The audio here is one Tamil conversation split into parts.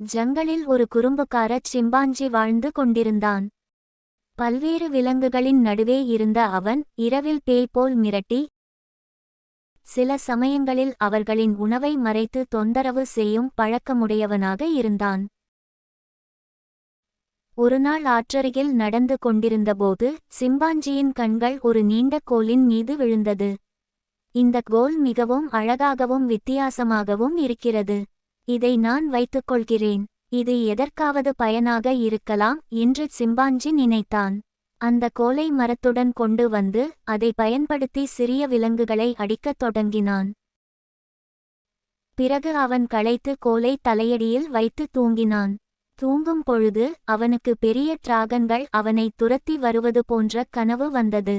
ஜங்கலில் ஒரு குறும்புக்காரச் சிம்பாஞ்சி வாழ்ந்து கொண்டிருந்தான். பல்வேறு விலங்குகளின் நடுவே இருந்த அவன் இரவில் பேய் போல் மிரட்டி சில சமயங்களில் அவர்களின் உணவை மறைத்து தொந்தரவு செய்யும் பழக்கமுடையவனாக இருந்தான். ஒருநாள் ஆற்றருகில் நடந்து கொண்டிருந்தபோது சிம்பாஞ்சியின் கண்கள் ஒரு நீண்ட கோலின் மீது விழுந்தது. இந்த கோல் மிகவும் அழகாகவும் வித்தியாசமாகவும் இருக்கிறது. இதை நான் வைத்துக்கொள்கிறேன். இது எதற்காவது பயனாக இருக்கலாம் என்று சிம்பாஞ்சி நினைத்தான். அந்த கோலை மரத்துடன் கொண்டு வந்து அதை பயன்படுத்தி சிறிய விலங்குகளை அடிக்கத் தொடங்கினான். பிறகு அவன் களைத்து கோலை தலையடியில் வைத்து தூங்கினான். தூங்கும் பொழுது அவனுக்கு பெரிய டிராகன்கள் அவனை துரத்தி வருவது போன்ற கனவு வந்தது.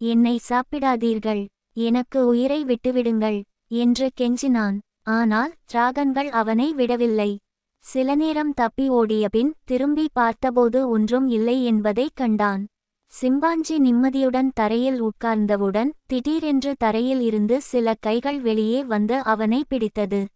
என்னை சாப்பிடாதீர்கள். எனக்கு உயிரை விட்டுவிடுங்கள் என்று கெஞ்சினான். ஆனால் டிராகன்கள் அவனை விடவில்லை. சில நேரம் தப்பி ஓடியபின் திரும்பி பார்த்தபோது ஒன்றும் இல்லை என்பதைக் கண்டான். சிம்பாஞ்சி நிம்மதியுடன் தரையில் உட்கார்ந்தவுடன் திடீரென்று தரையில் இருந்து சில கைகள் வெளியே வந்து அவனை பிடித்தது.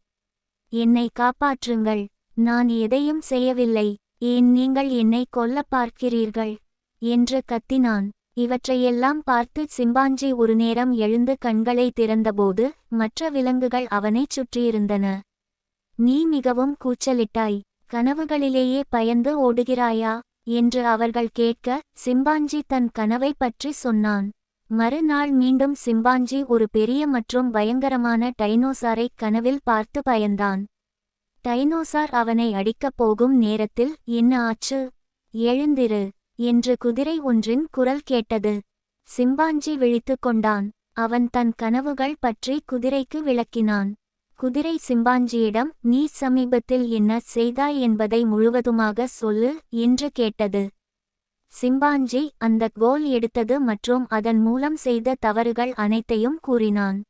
என்னை காப்பாற்றுங்கள். நான் எதையும் செய்யவில்லை. ஏன் நீங்கள் என்னை கொல்லப் பார்க்கிறீர்கள்? என்று கத்தினான். இவற்றையெல்லாம் பார்த்து சிம்பாஞ்சி ஒரு நேரம் எழுந்து கண்களை திறந்தபோது மற்ற விலங்குகள் அவனைச் சுற்றியிருந்தன. நீ மிகவும் கூச்சலிட்டாய் கனவுகளிலேயே பயந்து ஓடுகிறாயா என்று அவர்கள் கேட்க சிம்பாஞ்சி தன் கனவை பற்றி சொன்னான். மறுநாள் மீண்டும் சிம்பாஞ்சி ஒரு பெரிய மற்றும் பயங்கரமான டைனோசாரை கனவில் பார்த்து பயந்தான். டைனோசார் அவனை அடிக்கப் போகும் நேரத்தில் என்ன ஆச்சு? எழுந்திரு. என்று குதிரை ஒன்றின் குரல் கேட்டது. சிம்பாஞ்சி விழித்து கொண்டான். அவன் தன் கனவுகள் பற்றி குதிரைக்கு விளக்கினான். குதிரை சிம்பாஞ்சியிடம் நீ சமீபத்தில் என்ன செய்தாய் என்பதை முழுவதுமாக சொல்லு என்று கேட்டது. சிம்பாஞ்சி அந்த கோல் எடுத்தது மற்றும் அதன் மூலம் செய்த தவறுகள் அனைத்தையும் கூறினான்.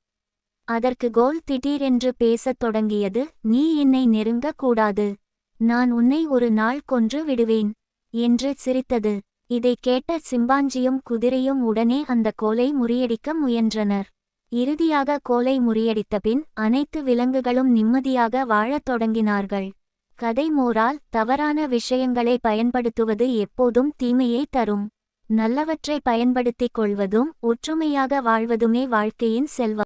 அதற்கு கோல் திடீரென்று பேசத் தொடங்கியது. நீ என்னை நெருங்கக் கூடாது. நான் உன்னை ஒரு நாள் கொன்று விடுவேன். என்று சிரித்தது. இதை கேட்ட சிம்பாஞ்சியும் குதிரையும் உடனே அந்த கோலை முறியடிக்க முயன்றனர். இறுதியாக கோலை முறியடித்தபின் அனைத்து விலங்குகளும் நிம்மதியாக வாழத் தொடங்கினார்கள். கதை மோரால் தவறான விஷயங்களை பயன்படுத்துவது எப்போதும் தீமையை தரும். நல்லவற்றை பயன்படுத்திக் கொள்வதும் ஒற்றுமையாக வாழ்வதுமே வாழ்க்கையின் செல்வம்